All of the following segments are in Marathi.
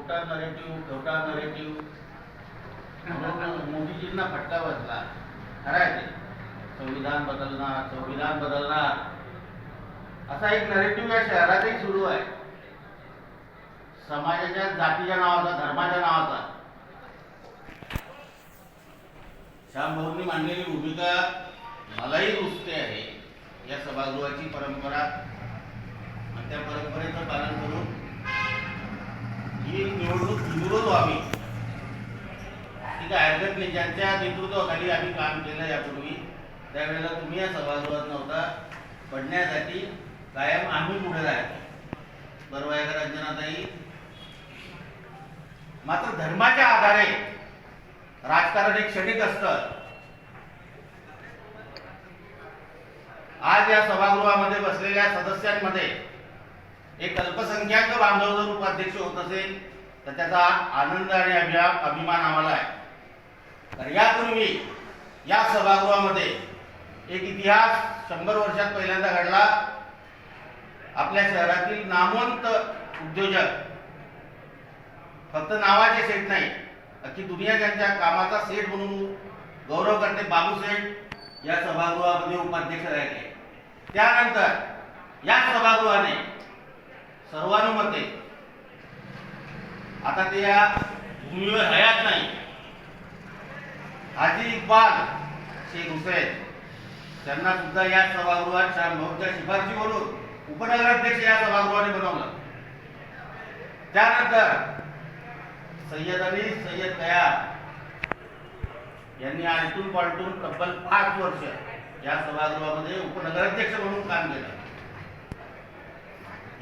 खोटा नरेटिव्ह खोटा नरेटिव्ह म्हणून मोदीजींना फटका बसला. खरं आहे ते. संविधान बदलणार संविधान बदलणार. असा एक नरेटिव्ह या शहरातही सुरू आहे. समाजाच्या जातीच्या नावाचा धर्माच्या नावाचा. श्यामभाऊंनी मांडलेली भूमिका मलाही रुचते आहे. या सभागृहाची परंपरा. आणि त्या परंपरेचं पालन करून ही निवडणूक बिनविरोध व्हावी ठीक हरकत नाही ज्यांच्या नेतृत्वाखाली आम्ही काम केलं यापूर्वी. त्यावेळेला तुम्ही या सभागृहात नव्हता. पडण्यासाठी कायम आम्ही पुढे राहतो. बरोबर आहे का रंजनाताई? मात्र धर्माच्या आधारे राजकारण एक क्षणिक असतं. आज या सभागृहामध्ये बसलेल्या सदस्यांमध्ये एक अल्पसंख्याक बांधव जर उपाध्यक्ष होत असेल तर त्याचा आनंद आणि अभिमान आम्हाला आहे. तर यापूर्वी या सभागृहामध्ये एक इतिहास शंभर वर्षात पहिल्यांदा घडला. आपल्या शहरातील नामवंत उद्योजक फक्त नावाचे सेठ नाही अख्खी दुनिया त्यांच्या कामाचा सेठ म्हणून गौरव करते बाबू सेठ या सभागृहामध्ये उपाध्यक्ष राहिले. त्यानंतर या सभागृहाने सर्वानुमते आता ते या भूमीवर हयात नाही. हाजी इक्बाल शेख हुसेन. त्यांना सुद्धा या सभागृहात भाऊच्या शिफारशीवरून उपनगराध्यक्ष या सभागृहाने बनवलं. त्यानंतर सय्यद अली सय्यद तयार यांनी आलटून पालटून तब्बल पाच वर्ष या सभागृहामध्ये उपनगराध्यक्ष म्हणून काम केलं.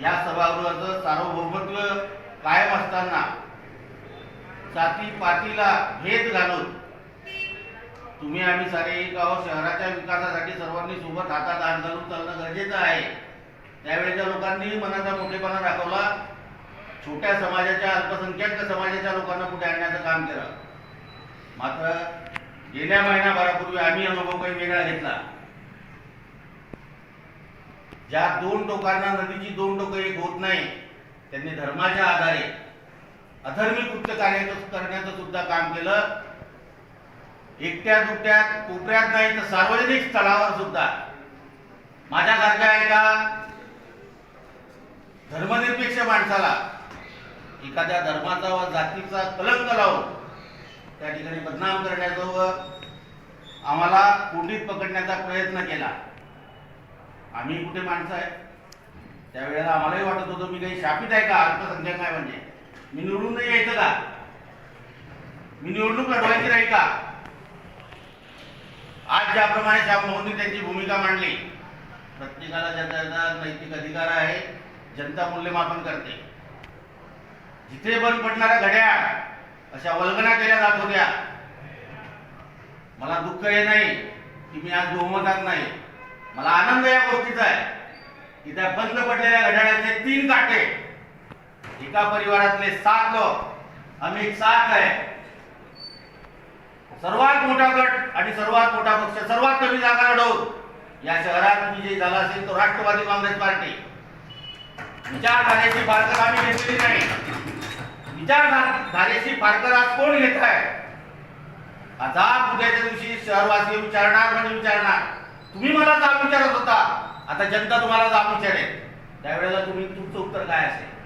या सभागृहाचं सार्वभौमत्व कायम असताना जाती पातीला भेद घालून तुम्ही आम्ही सारे गाव शहराच्या विकासासाठी सर्वांनी सोबत हातात हात घालून चालणं गरजेचं आहे. त्यावेळेच्या लोकांनी मनाचा मोठेपणा दाखवला. छोट्या समाजाच्या अल्पसंख्याक समाजाच्या लोकांना पुढे आणण्याचं काम केलं. मात्र गेल्या महिनाभरापूर्वी आम्ही अनुभव काही वेगळा घेतला. ज्या दोन टोकांना नदीची दोन टोकं एक होत नाही त्यांनी धर्माच्या आधारे अधर्मी कृत्य कार्याचं करण्याचं सुद्धा काम केलं. एकट्या दुकट्यात कोपऱ्यात नाही तर सार्वजनिक स्थळावर सुद्धा. माझ्यासारख्या एका धर्मनिरपेक्ष माणसाला एखाद्या धर्माचा व जातीचा कलंक लावून त्या ठिकाणी बदनाम करण्याचा व आम्हाला कोंडीत पकडण्याचा प्रयत्न केला. आम्ही कुठे माणसं आहे त्यावेळेला आम्हालाही वाटत होतं मी काही शापित आहे का? अल्पसंख्याक आहे म्हणजे. मी निवडून नाही यायचं का? मी निवडणूक लढवायची नाही का? आज ज्याप्रमाणे श्याम मोहननी त्यांची भूमिका मांडली प्रत्येकाला ज्याचा ज्याचा नैतिक अधिकार आहे जनता मूल्यमापन करते. जिथे बंद पडणाऱ्या घड्याळ अशा वल्गना केल्या जात होत्या. मला दुःख हे नाही की मी आज बहुमतात नाही. मला आनंद या गोष्टीचा आहे की त्या बंद पडलेल्या घड्याळाचे तीन काटे एका परिवारातले सात लोक आम्ही सात आहे. सर्वात मोठा गट आणि सर्वात मोठा पक्ष सर्वात कमी जागा लढवून या शहरात विजयी झाला असेल तो राष्ट्रवादी काँग्रेस पार्टी. विचारधारेची फारकर आम्ही घेतलेली नाही. विचारधारेची फारकर आज कोण घेत आहे? आता उद्याच्या दिवशी शहरवासी विचारणार म्हणजे विचारणार. तुम्ही मला जाब विचारत होता. आता जनता तुम्हाला जाब विचारेल. त्यावेळेला तुम्ही तुमचं उत्तर काय असेल?